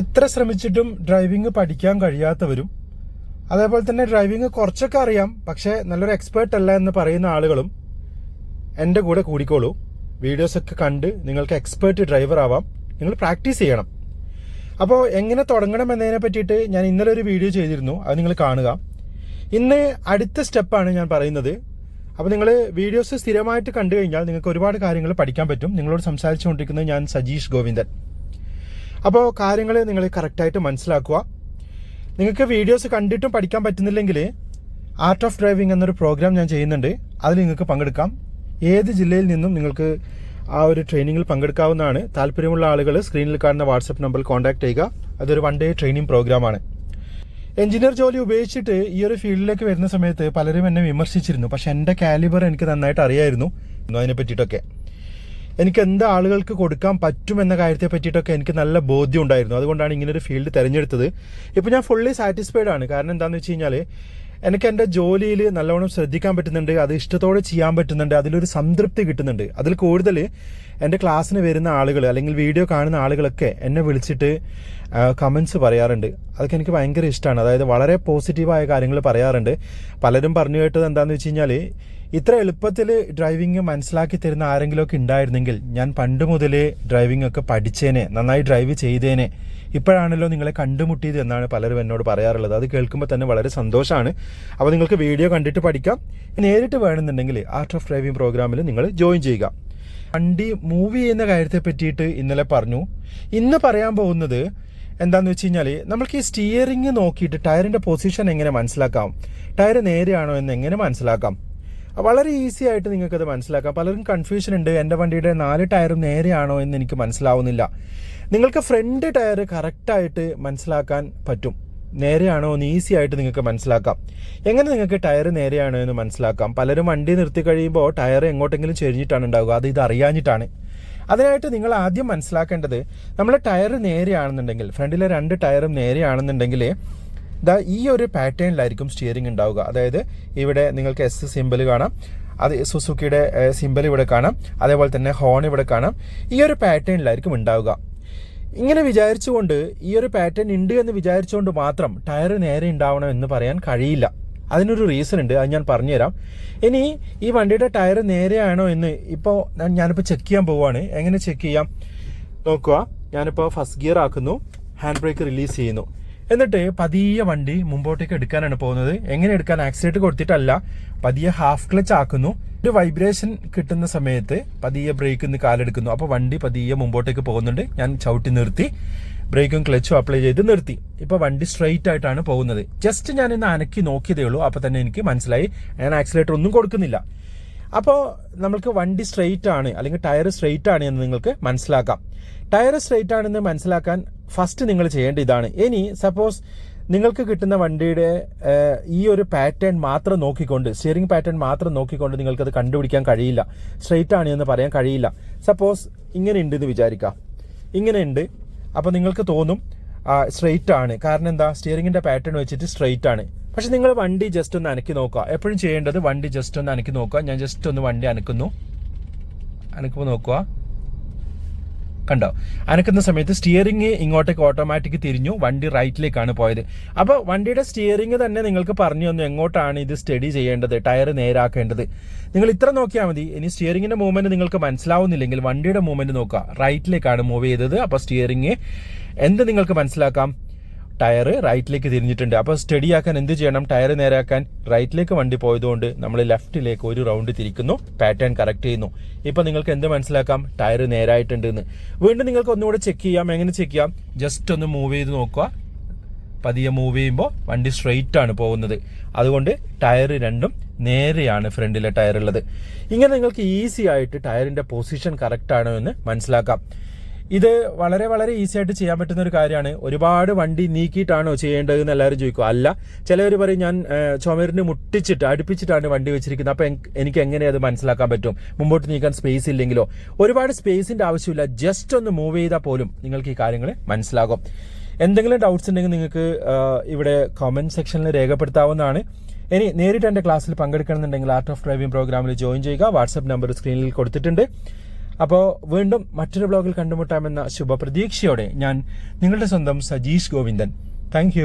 എത്ര ശ്രമിച്ചിട്ടും ഡ്രൈവിംഗ് പഠിക്കാൻ കഴിയാത്തവരും അതേപോലെ തന്നെ ഡ്രൈവിംഗ് കുറച്ചൊക്കെ അറിയാം പക്ഷേ നല്ലൊരു എക്സ്പേർട്ട് അല്ല എന്ന് പറയുന്ന ആളുകളും എന്റെ കൂടെ കൂടിക്കോളൂ. വീഡിയോസൊക്കെ കണ്ട് നിങ്ങൾക്ക് എക്സ്പേർട്ട് ഡ്രൈവർ ആവാം. നിങ്ങൾ പ്രാക്ടീസ് ചെയ്യണം. അപ്പോൾ എങ്ങനെ തുടങ്ങണം എന്നതിനെ പറ്റിയിട്ട് ഞാൻ ഇന്നലെ ഒരു വീഡിയോ ചെയ്തിരുന്നു. അത് നിങ്ങൾ കാണുക. ഇന്ന് അടുത്ത സ്റ്റെപ്പാണ് ഞാൻ പറയുന്നത്. അപ്പോൾ നിങ്ങൾ വീഡിയോസ് സ്ഥിരമായിട്ട് കണ്ടു കഴിഞ്ഞാൽ നിങ്ങൾക്ക് ഒരുപാട് കാര്യങ്ങൾ പഠിക്കാൻ പറ്റും. നിങ്ങളോട് സംസാരിച്ചുകൊണ്ടിരിക്കുന്നത് ഞാൻ സജീഷ് ഗോവിന്ദൻ. അപ്പോൾ കാര്യങ്ങൾ നിങ്ങൾ കറക്റ്റായിട്ട് മനസ്സിലാക്കുക. നിങ്ങൾക്ക് വീഡിയോസ് കണ്ടിട്ടും പഠിക്കാൻ പറ്റുന്നില്ലെങ്കിൽ ആർട്ട് ഓഫ് ഡ്രൈവിംഗ് എന്നൊരു പ്രോഗ്രാം ഞാൻ ചെയ്യുന്നുണ്ട്. അതിൽ നിങ്ങൾക്ക് പങ്കെടുക്കാം. ഏത് ജില്ലയിൽ നിന്നും നിങ്ങൾക്ക് ആ ഒരു ട്രെയിനിങ്ങിൽ പങ്കെടുക്കാവുന്നതാണ്. താല്പര്യമുള്ള ആളുകൾ സ്ക്രീനിൽ കാണുന്ന വാട്സപ്പ് നമ്പറിൽ കോൺടാക്ട് ചെയ്യുക. അതൊരു വൺ ഡേ ട്രെയിനിങ് പ്രോഗ്രാമാണ് എഞ്ചിനീയർ ജോലി ഉപേക്ഷിച്ചിട്ട് ഈ ഒരു ഫീൽഡിലേക്ക് വരുന്ന സമയത്ത് പലരും എന്നെ വിമർശിച്ചിരുന്നു. പക്ഷെ എന്റെ കാലിബർ എനിക്ക് നന്നായിട്ട് അറിയായിരുന്നു. അതിനെ പറ്റിയിട്ടൊക്കെ. എനിക്ക് എന്താ ആളുകൾക്ക് കൊടുക്കാൻ പറ്റും എന്ന കാര്യത്തെ പറ്റിയിട്ടൊക്കെ എനിക്ക് നല്ല ബോധ്യം ഉണ്ടായിരുന്നു. അതുകൊണ്ടാണ് ഇങ്ങനൊരു ഫീൽഡ് തിരഞ്ഞെടുത്തത്. ഇപ്പോൾ ഞാൻ ഫുള്ളി സാറ്റിസ്ഫൈഡ് ആണ്. കാരണം എന്താണെന്ന് വെച്ച് കഴിഞ്ഞാൽ എനിക്ക് എന്റെ ജോലിയിൽ നല്ലവണ്ണം ശ്രദ്ധിക്കാൻ പറ്റുന്നുണ്ട് അത് ഇഷ്ടത്തോടെ ചെയ്യാൻ പറ്റുന്നുണ്ട് അതിലൊരു സംതൃപ്തി കിട്ടുന്നുണ്ട്. അതിൽ കൂടുതൽ എന്റെ ക്ലാസ്സിന് വരുന്ന ആളുകൾ അല്ലെങ്കിൽ വീഡിയോ കാണുന്ന ആളുകളൊക്കെ എന്നെ വിളിച്ചിട്ട് കമൻസ് പറയാറുണ്ട്. അതൊക്കെ എനിക്ക് ഭയങ്കര ഇഷ്ടമാണ് അതായത് വളരെ പോസിറ്റീവായ കാര്യങ്ങൾ പറയാറുണ്ട്. പലരും പറഞ്ഞു കേട്ടത് എന്താണെന്ന് വെച്ച് കഴിഞ്ഞാൽ ഇത്ര എളുപ്പത്തിൽ ഡ്രൈവിംഗ് മനസ്സിലാക്കി തരുന്ന ആരെങ്കിലുമൊക്കെ ഉണ്ടായിരുന്നെങ്കിൽ ഞാൻ പണ്ട് മുതലേ ഡ്രൈവിംഗ് ഒക്കെ പഠിച്ചേനെ നന്നായി ഡ്രൈവ് ചെയ്തേനെ. ഇപ്പോഴാണല്ലോ നിങ്ങളെ കണ്ടുമുട്ടിയത് എന്നാണ് പലരും എന്നോട് പറയാറുള്ളത്. അത് കേൾക്കുമ്പോൾ തന്നെ വളരെ സന്തോഷമാണ് അപ്പോൾ നിങ്ങൾക്ക് വീഡിയോ കണ്ടിട്ട് പഠിക്കാം. നേരിട്ട് വേണമെന്നുണ്ടെങ്കിൽ ആർട്ട് ഓഫ് ഡ്രൈവിംഗ് പ്രോഗ്രാമിൽ നിങ്ങൾ ജോയിൻ ചെയ്യുക. വണ്ടി മൂവ് ചെയ്യുന്ന കാര്യത്തെ പറ്റിയിട്ട് ഇന്നലെ പറഞ്ഞു. ഇന്ന് പറയാൻ പോകുന്നത് എന്താന്ന് വെച്ച് കഴിഞ്ഞാൽ നമ്മൾക്ക് ഈ സ്റ്റിയറിംഗ് നോക്കിയിട്ട് ടയറിന്റെ പൊസിഷൻ എങ്ങനെ മനസ്സിലാക്കാം? ടയർ നേരെയാണോ എന്ന് എങ്ങനെ മനസ്സിലാക്കാം? വളരെ ഈസി ആയിട്ട് നിങ്ങൾക്കത് മനസ്സിലാക്കാം. പലരും കൺഫ്യൂഷൻ ഉണ്ട്. എന്റെ വണ്ടിയുടെ നാല് ടയറും നേരെയാണോ എന്ന് എനിക്ക് മനസ്സിലാവുന്നില്ല. നിങ്ങൾക്ക് ഫ്രണ്ട് ടയർ കറക്റ്റായിട്ട് മനസ്സിലാക്കാൻ പറ്റും. നേരെയാണോ എന്ന് ഈസി ആയിട്ട് നിങ്ങൾക്ക് മനസ്സിലാക്കാം. എങ്ങനെ നിങ്ങൾക്ക് ടയർ നേരെയാണോ എന്ന് മനസ്സിലാക്കാം? പലരും വണ്ടി നിർത്തി കഴിയുമ്പോൾ ടയർ എങ്ങോട്ടെങ്കിലും ചെരിഞ്ഞിട്ടാണ് ഉണ്ടാവുക. അത് ഇത് അറിയാഞ്ഞിട്ടാണ്. അതിനായിട്ട് നിങ്ങൾ ആദ്യം മനസ്സിലാക്കേണ്ടത് നമ്മളെ ടയർ നേരെയാണെന്നുണ്ടെങ്കിൽ ഫ്രണ്ടിലെ രണ്ട് ടയറും നേരെയാണെന്നുണ്ടെങ്കിൽ ദാ ഈ ഒരു പാറ്റേണിലായിരിക്കും സ്റ്റിയറിംഗ് ഉണ്ടാവുക. അതായത് ഇവിടെ നിങ്ങൾക്ക് എസ് സിമ്പിൾ കാണാം അത് സുസുക്കിയുടെ സിമ്പിൾ ഇവിടെ കാണാം അതേപോലെ തന്നെ ഹോൺ ഇവിടെ കാണാം. ഈ ഒരു പാറ്റേണിലായിരിക്കും ഉണ്ടാവുക. ഇങ്ങനെ വിചാരിച്ചുകൊണ്ട് ഈ ഒരു പാറ്റേൺ ഉണ്ട് എന്ന് വിചാരിച്ചുകൊണ്ട് മാത്രം ടയർ നേരെ ഉണ്ടാവണം എന്ന് പറയാൻ കഴിയില്ല. അതിനൊരു റീസൺ ഉണ്ട് അത് ഞാൻ പറഞ്ഞുതരാം. ഇനി ഈ വണ്ടിയുടെ ടയർ നേരെയാണോ എന്ന് ഇപ്പോൾ ഞാനിപ്പോൾ ചെക്ക് ചെയ്യാൻ പോവുകയാണ് എങ്ങനെ ചെക്ക് ചെയ്യാം? നോക്കുക. ഞാനിപ്പോൾ ഫസ്റ്റ് ഗിയർ ആക്കുന്നു. ഹാൻഡ് ബ്രേക്ക് റിലീസ് ചെയ്യുന്നു. എന്നിട്ട് പതിയെ വണ്ടി മുമ്പോട്ടേക്ക് എടുക്കാനാണ് പോകുന്നത്. എങ്ങനെ എടുക്കാൻ? ആക്സിഡന്റ് കൊടുത്തിട്ടല്ല. പതിയെ ഹാഫ് ക്ലച്ച് ആക്കുന്നു. ഒരു വൈബ്രേഷൻ കിട്ടുന്ന സമയത്ത് പതിയെ ബ്രേക്കിൽ നിന്ന് കാലെടുക്കുന്നു. അപ്പോൾ വണ്ടി പതിയെ മുമ്പോട്ടേക്ക് പോകുന്നുണ്ട്. ഞാൻ ചവിട്ടി നിർത്തി. ബ്രേക്കും ക്ലച്ചും അപ്ലൈ ചെയ്ത് നിർത്തി. ഇപ്പൊ വണ്ടി സ്ട്രെയിറ്റ് ആയിട്ടാണ് പോകുന്നത്. ജസ്റ്റ് ഞാൻ ഇന്ന് അനക്കി നോക്കിയതേ ഉള്ളൂ. അപ്പൊ തന്നെ എനിക്ക് മനസ്സിലായി. ഞാൻ ആക്സിലേറ്റർ ഒന്നും കൊടുക്കുന്നില്ല. അപ്പോൾ നമുക്ക് വണ്ടി സ്ട്രെയിറ്റ് ആണ് അല്ലെങ്കിൽ ടയർ സ്ട്രെയിറ്റ് ആണ് എന്ന് നിങ്ങൾക്ക് മനസ്സിലാക്കാം. ടയർ സ്ട്രെയിറ്റ് ആണെന്ന് മനസ്സിലാക്കാൻ ഫസ്റ്റ് നിങ്ങൾ ചെയ്യേണ്ട ഇതാണ്. ഇനി സപ്പോസ് നിങ്ങൾക്ക് കിട്ടുന്ന വണ്ടിയുടെ ഈ ഒരു പാറ്റേൺ മാത്രം നോക്കിക്കൊണ്ട് സ്റ്റിയറിംഗ് പാറ്റേൺ മാത്രം നോക്കിക്കൊണ്ട് നിങ്ങൾക്കത് കണ്ടുപിടിക്കാൻ കഴിയില്ല. സ്ട്രെയിറ്റ് ആണ് എന്ന് പറയാൻ കഴിയില്ല. സപ്പോസ് ഇങ്ങനെ ഉണ്ട് എന്ന് വിചാരിക്കാം. ഇങ്ങനെ ഉണ്ട്. അപ്പോൾ നിങ്ങൾക്ക് തോന്നും സ്ട്രെയിറ്റ് ആണ്. കാരണം എന്താ? സ്റ്റിയറിങ്ങിന്റെ പാറ്റേൺ വെച്ചിട്ട് സ്ട്രെയിറ്റ് ആണ്. പക്ഷെ നിങ്ങൾ വണ്ടി ജസ്റ്റ് ഒന്ന് അനക്കി നോക്കുക. എപ്പോഴും ചെയ്യേണ്ടത് വണ്ടി ജസ്റ്റ് ഒന്ന് അനക്കി നോക്കുക. ഞാൻ ജസ്റ്റ് ഒന്ന് വണ്ടി അനക്കുന്നു. അനക്കുമ്പോൾ നോക്കുക. കണ്ടോ? അനക്കുന്ന സമയത്ത് സ്റ്റിയറിംഗ് ഇങ്ങോട്ടേക്ക് ഓട്ടോമാറ്റിക് തിരിഞ്ഞു വണ്ടി റൈറ്റിലേക്കാണ് പോയത്. അപ്പോൾ വണ്ടിയുടെ സ്റ്റിയറിംഗ് തന്നെ നിങ്ങൾക്ക് പറഞ്ഞു തന്നു എങ്ങോട്ടാണ് ഇത് സ്റ്റഡി ചെയ്യേണ്ടത് ടയർ നേരാക്കേണ്ടത്. നിങ്ങൾ ഇത്ര നോക്കിയാൽ മതി. ഇനി സ്റ്റിയറിംഗിന്റെ മൂവ്മെന്റ് നിങ്ങൾക്ക് മനസ്സിലാവുന്നില്ലെങ്കിൽ വണ്ടിയുടെ മൂവ്മെന്റ് നോക്കുക. റൈറ്റിലേക്കാണ് മൂവ് ചെയ്തത്. അപ്പോൾ സ്റ്റിയറിംഗ് എന്ത് നിങ്ങൾക്ക് മനസ്സിലാക്കാം? ടയർ റൈറ്റിലേക്ക് തിരിഞ്ഞിട്ടുണ്ട്. അപ്പോൾ സ്റ്റഡി ആക്കാൻ എന്ത് ചെയ്യണം? ടയർ നേരാക്കാൻ റൈറ്റിലേക്ക് വണ്ടി പോയതുകൊണ്ട് നമ്മൾ ലെഫ്റ്റിലേക്ക് ഒരു റൗണ്ട് തിരിക്കുന്നു. പാറ്റേൺ കറക്റ്റ് ചെയ്യുന്നു. ഇപ്പോൾ നിങ്ങൾക്ക് എന്ത് മനസ്സിലാക്കാം? ടയർ നേരായിട്ടുണ്ട് എന്ന് വീണ്ടും നിങ്ങൾക്ക് ഒന്നുകൂടെ ചെക്ക് ചെയ്യാം. എങ്ങനെ ചെക്ക് ചെയ്യാം? ജസ്റ്റ് ഒന്ന് മൂവ് ചെയ്ത് നോക്കുക. പതിയെ മൂവ് ചെയ്യുമ്പോൾ വണ്ടി സ്ട്രെയിറ്റ് ആണ് പോകുന്നത്. അതുകൊണ്ട് ടയർ രണ്ടും നേരെയാണ് ഫ്രണ്ടിലെ ടയർ ഉള്ളത് ഇങ്ങനെ നിങ്ങൾക്ക് ഈസി ആയിട്ട് ടയറിന്റെ പൊസിഷൻ കറക്റ്റ് ആണോ എന്ന് മനസ്സിലാക്കാം. ഇത് വളരെ വളരെ ഈസി ആയിട്ട് ചെയ്യാൻ പറ്റുന്ന ഒരു കാര്യമാണ്. ഒരുപാട് വണ്ടി നീക്കിയിട്ടാണോ ചെയ്യേണ്ടതെന്ന് എല്ലാവരും ചോദിക്കും. അല്ല ചിലവർ പറയും ഞാൻ ചുമരിന് മുട്ടിച്ചിട്ട് അടുപ്പിച്ചിട്ടാണ് വണ്ടി വെച്ചിരിക്കുന്നത്. അപ്പം എനിക്ക് എങ്ങനെ അത് മനസ്സിലാക്കാൻ പറ്റും? മുമ്പോട്ട് നീക്കാൻ സ്പേസ് ഇല്ലെങ്കിലോ? ഒരുപാട് സ്പേസിന്റെ ആവശ്യമില്ല. ജസ്റ്റ് ഒന്ന് മൂവ് ചെയ്താൽ പോലും നിങ്ങൾക്ക് ഈ കാര്യങ്ങൾ മനസ്സിലാകും. എന്തെങ്കിലും ഡൗട്ട്സ് ഉണ്ടെങ്കിൽ നിങ്ങൾക്ക് ഇവിടെ കമന്റ് സെക്ഷനിൽ രേഖപ്പെടുത്താവുന്നതാണ്. ഇനി നേരിട്ട് എന്റെ ക്ലാസ്സിൽ പങ്കെടുക്കണമെന്നുണ്ടെങ്കിൽ ആർട്ട് ഓഫ് ഡ്രൈവിംഗ് പ്രോഗ്രാമിൽ ജോയിൻ ചെയ്യുക. വാട്സപ്പ് നമ്പർ സ്ക്രീനിൽ കൊടുത്തിട്ടുണ്ട്. അപ്പോൾ വീണ്ടും മറ്റൊരു ബ്ലോഗിൽ കണ്ടുമുട്ടാമെന്ന ശുഭപ്രതീക്ഷയോടെ ഞാൻ നിങ്ങളുടെ സ്വന്തം സജീഷ് ഗോവിന്ദൻ. താങ്ക്